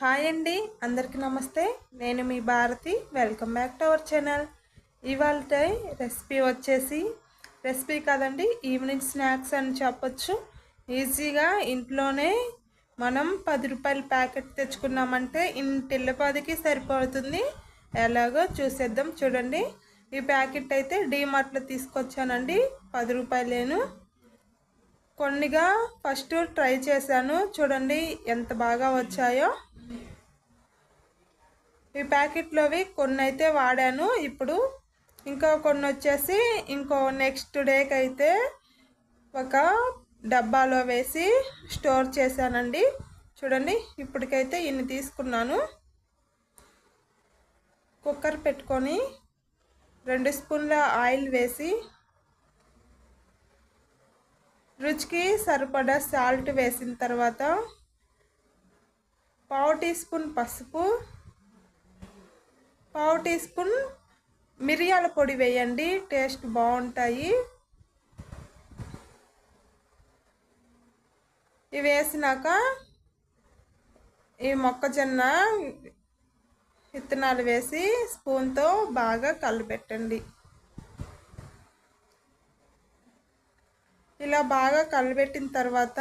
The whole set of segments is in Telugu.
హాయ్ అండి అందరికీ నమస్తే. నేను మీ Bharathi. Welcome back to our channel ఇవాళ రెసిపీ వచ్చేసి రెసిపీ కాదండి ఈవినింగ్ స్నాక్స్ అని చెప్పొచ్చు. ఈజీగా ఇంట్లోనే మనం పది రూపాయల ప్యాకెట్ తెచ్చుకున్నామంటే ఇంటిల్లపాదికి సరిపోతుంది. ఎలాగో చూసేద్దాం చూడండి. ఈ ప్యాకెట్ అయితే డీమార్ట్లో తీసుకొచ్చానండి పది రూపాయలేను. కొన్నిగా ఫస్ట్ ట్రై చేశాను చూడండి ఎంత బాగా వచ్చాయో. ఈ ప్యాకెట్లోవి కొన్ని అయితే వాడాను. ఇప్పుడు ఇంకా కొన్ని వచ్చేసి ఇంకో నెక్స్ట్ డేకి అయితే ఒక డబ్బాలో వేసి స్టోర్ చేశానండి. చూడండి ఇప్పటికైతే ఇన్ని తీసుకున్నాను. కుక్కర్ పెట్టుకొని రెండు స్పూన్ల ఆయిల్ వేసి రుచికి సరిపడా సాల్ట్ వేసిన తర్వాత పావు టీ స్పూన్ పసుపు పావు టీ స్పూన్ మిరియాల పొడి వేయండి టేస్ట్ బాగుంటాయి. ఇవి వేసినాక ఈ మొక్కజొన్న విత్తనాలు వేసి స్పూన్తో బాగా కలిపెట్టండి. ఇలా బాగా కలిపెట్టిన తర్వాత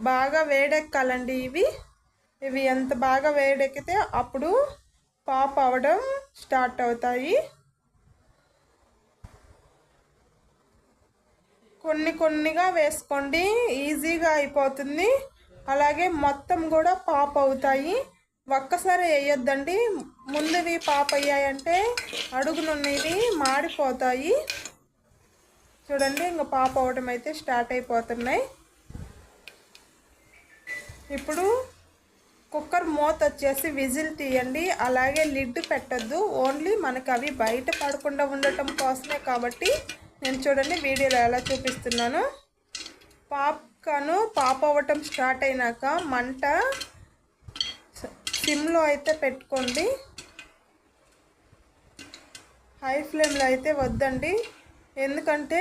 బాగా వేడెక్కాలండి ఇవి. ఇవి ఎంత బాగా వేడెక్కితే అప్పుడు పాప్ అవడం స్టార్ట్ అవుతాయి. కొన్ని కొన్నిగా వేసుకోండి ఈజీగా అయిపోతుంది. అలాగే మొత్తం కూడా పాప్ అవుతాయి. ఒక్కసారి వేయొద్దండి. ముందువి పాప్ అయ్యాయంటే అడుగునున్నవి మాడిపోతాయి. చూడండి ఇంకా పాప్ అవడం అయితే స్టార్ట్ అయిపోతున్నాయి. ఇప్పుడు కుక్కర్ మూత వచ్చేసి విజిల్ తీయండి. అలాగే లిడ్ పెట్టద్దు. ఓన్లీ మనకు అవి బయట పడకుండా ఉండటం కోసమే కాబట్టి నేను చూడండి వీడియోలో ఎలా చూపిస్తున్నాను. పాప్కాను పాప్ అవ్వటం స్టార్ట్ అయినాక మంట సిమ్లో అయితే పెట్టుకోండి. హై ఫ్లేమ్లో అయితే వద్దండి. ఎందుకంటే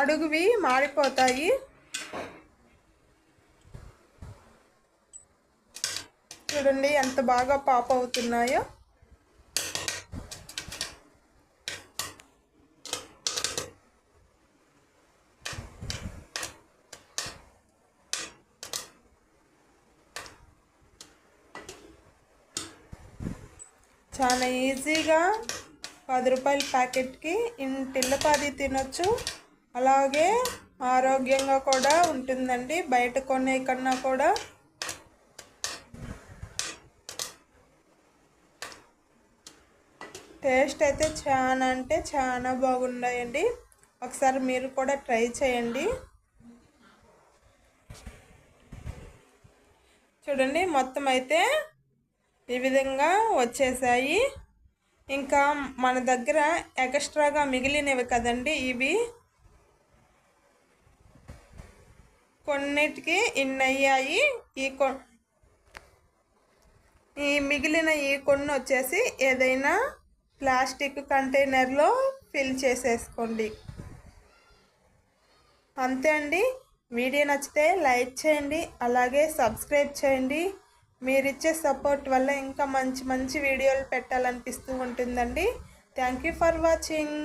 అడుగువి మారిపోతాయి. చూడండి ఎంత బాగా పాప్ అవుతున్నాయో. చాలా ఈజీగా పది రూపాయల ప్యాకెట్కి ఇంటిల్లపాది తినొచ్చు. అలాగే ఆరోగ్యంగా కూడా ఉంటుందండి. బయట కొనే కన్నా కూడా టేస్ట్ అయితే చాలా అంటే చాలా బాగున్నాయండి. ఒకసారి మీరు కూడా ట్రై చేయండి. చూడండి మొత్తం అయితే ఈ విధంగా వచ్చేసాయి. ఇంకా మన దగ్గర ఎక్స్ట్రాగా మిగిలినవి కదండి ఇవి. కొన్నిటికి ఇన్ని అయ్యాయి. ఈ కొ ఈ మిగిలిన ఈ కొన్ని వచ్చేసి ఏదైనా ప్లాస్టిక్ కంటైనర్లో ఫిల్ చేసేసుకోండి. అంతే అండి. వీడియో నచ్చితే లైక్ చేయండి అలాగే సబ్స్క్రైబ్ చేయండి. మీరు ఇచ్చే సపోర్ట్ వల్ల ఇంకా మంచి మంచి వీడియోలు పెట్టాలనిపిస్తూ ఉంటుందండి. Thank you for watching.